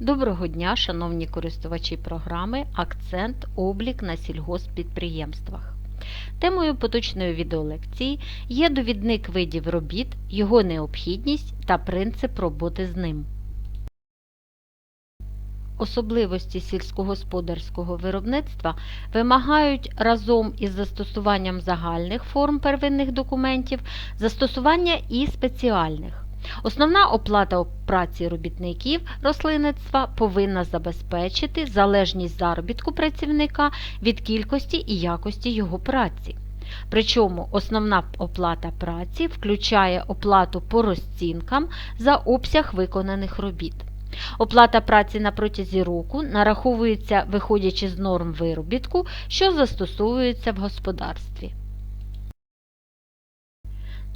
Доброго дня, шановні користувачі програми Акцент облік на сільгосппідприємствах. Темою поточної відеолекції є довідник видів робіт, його необхідність та принцип роботи з ним. Особливості сільськогосподарського виробництва вимагають разом із застосуванням загальних форм первинних документів застосування і спеціальних. Основна оплата праці робітників рослинництва повинна забезпечити залежність заробітку працівника від кількості і якості його праці. Причому основна оплата праці включає оплату по розцінкам за обсяг виконаних робіт. Оплата праці на протязі року нараховується виходячи з норм виробітку, що застосовуються в господарстві.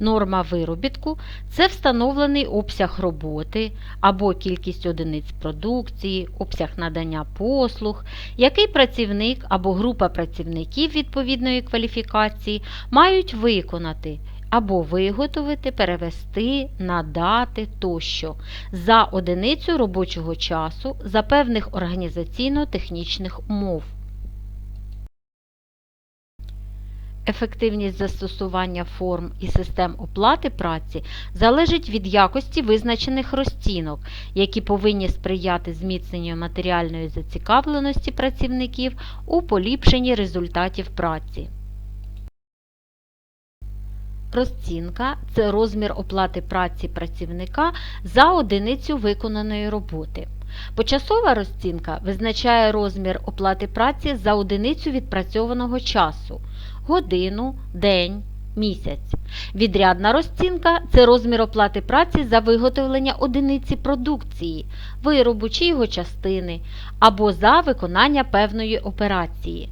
Норма виробітку це встановлений обсяг роботи або кількість одиниць продукції, обсяг надання послуг, який працівник або група працівників відповідної кваліфікації мають виконати або виготовити, перевести, надати тощо за одиницю робочого часу за певних організаційно-технічних умов. Ефективність застосування форм і систем оплати праці залежить від якості визначених розцінок, які повинні сприяти зміцненню матеріальної зацікавленості працівників у поліпшенні результатів праці. Розцінка це розмір оплати праці працівника за одиницю виконаної роботи. Почасова розцінка визначає розмір оплати праці за одиницю відпрацьованого часу годину, день, місяць. Відрядна розцінка це розмір оплати праці за виготовлення одиниці продукції, виробу чи його частини або за виконання певної операції.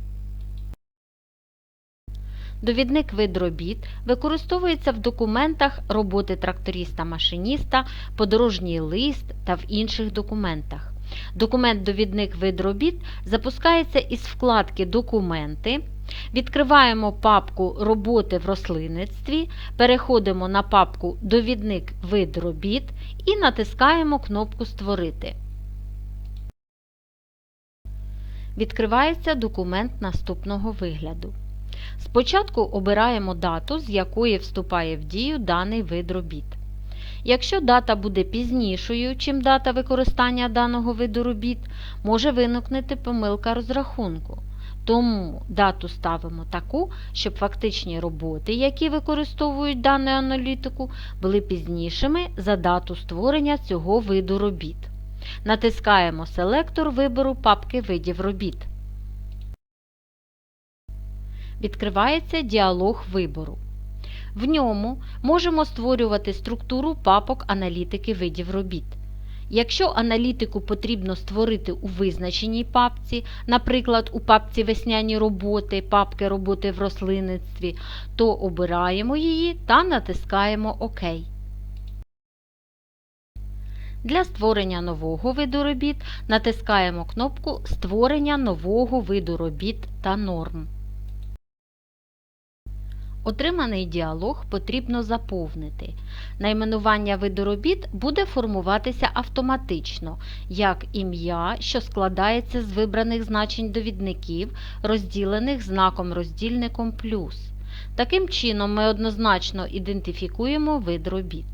Довідник вид робіт використовується в документах роботи тракториста-машиніста, подорожній лист та в інших документах. Документ Довідник вид робіт запускається із вкладки Документи. Відкриваємо папку Роботи в рослинництві, переходимо на папку Довідник вид робіт і натискаємо кнопку Створити. Відкривається документ наступного вигляду. Спочатку обираємо дату, з якої вступає в дію даний вид робіт. Якщо дата буде пізнішою, чим дата використання даного виду робіт, може виникнути помилка розрахунку. Тому дату ставимо таку, щоб фактичні роботи, які використовують дану аналітику, були пізнішими за дату створення цього виду робіт. Натискаємо селектор вибору папки видів робіт. Відкривається діалог вибору. В ньому можемо створювати структуру папок аналітики видів робіт. Якщо аналітику потрібно створити у визначеній папці, наприклад, у папці Весняні роботи, папки роботи в рослинництві, то обираємо її та натискаємо ОК. Для створення нового виду робіт натискаємо кнопку Створення нового виду робіт та норм. Отриманий діалог потрібно заповнити. Найменування виду робіт буде формуватися автоматично, як ім'я, що складається з вибраних значень довідників, розділених знаком роздільником плюс. Таким чином, ми однозначно ідентифікуємо вид робіт.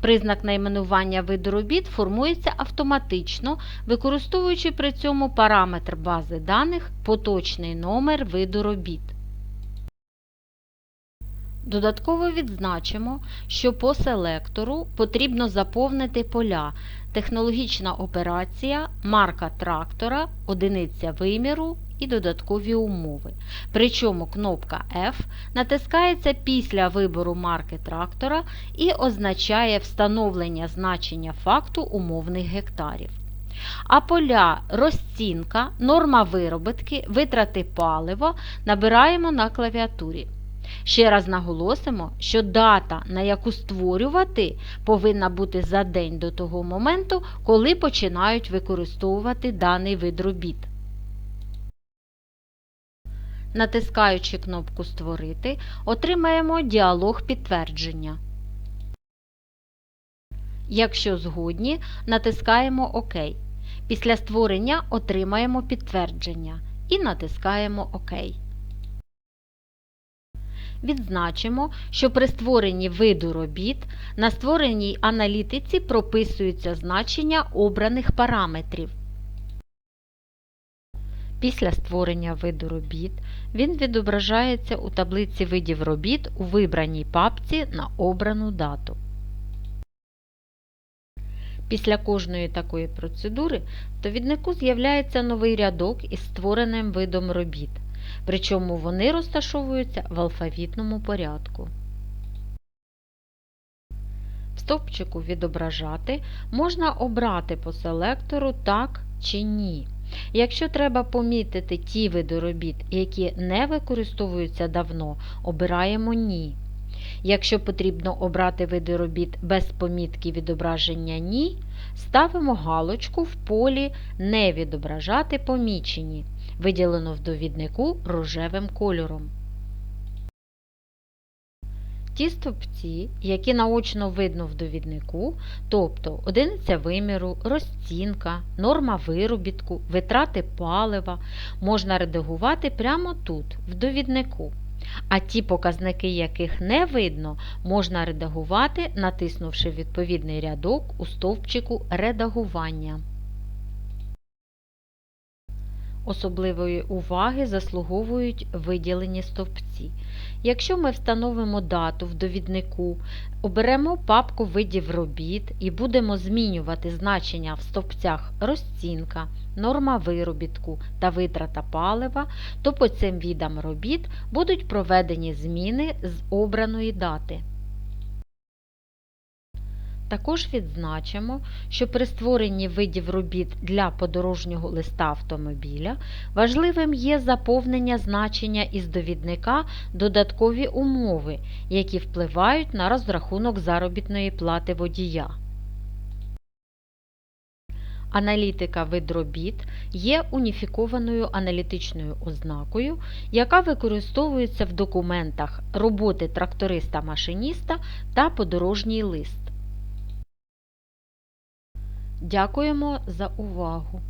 Признак найменування виду робіт формується автоматично, використовуючи при цьому параметр бази даних поточний номер виду робіт. Додатково відзначимо, що по селектору потрібно заповнити поля технологічна операція, марка трактора, одиниця виміру і додаткові умови. Причому кнопка F натискається після вибору марки трактора і означає встановлення значення факту умовних гектарів. А поля розцінка, норма виробітки, витрати палива набираємо на клавіатурі. Ще раз наголосимо, що дата, на яку створювати, повинна бути за день до того моменту, коли починають використовувати даний вид робіт. Натискаючи кнопку Створити, отримаємо діалог підтвердження. Якщо згодні, натискаємо ОК. Після створення отримаємо підтвердження і натискаємо ОК. Відзначимо, що при створенні виду робіт на створеній аналітиці прописуються значення обраних параметрів. Після створення виду робіт він відображається у таблиці видів робіт у вибраній папці на обрану дату. Після кожної такої процедури в довіднику з'являється новий рядок із створеним видом робіт, причому вони розташовуються в алфавітному порядку. В стовпчику Відображати можна обрати по селектору Так чи Ні. Якщо треба помітити ті види робіт, які не використовуються давно, обираємо Ні. Якщо потрібно обрати види робіт без помітки відображення Ні, ставимо галочку в полі Не відображати помічені, виділено в довіднику рожевим кольором. Ті стовпці, які наочно видно в довіднику, тобто одиниця виміру, розцінка, норма виробітку, витрати палива, можна редагувати прямо тут, в довіднику. А ті показники, яких не видно, можна редагувати, натиснувши відповідний рядок у стовпчику Редагування. Особливої уваги заслуговують виділені стовпці. Якщо ми встановимо дату в довіднику, оберемо папку видів робіт і будемо змінювати значення в стовпцях розцінка, норма виробітку та витрата палива, то по цим відам робіт будуть проведені зміни з обраної дати. Також відзначимо, що при створенні видів робіт для подорожнього листа автомобіля важливим є заповнення значення із довідника додаткові умови, які впливають на розрахунок заробітної плати водія. Аналітика вид робіт є уніфікованою аналітичною ознакою, яка використовується в документах роботи тракториста-машиніста та подорожній лист. Дякуємо за увагу!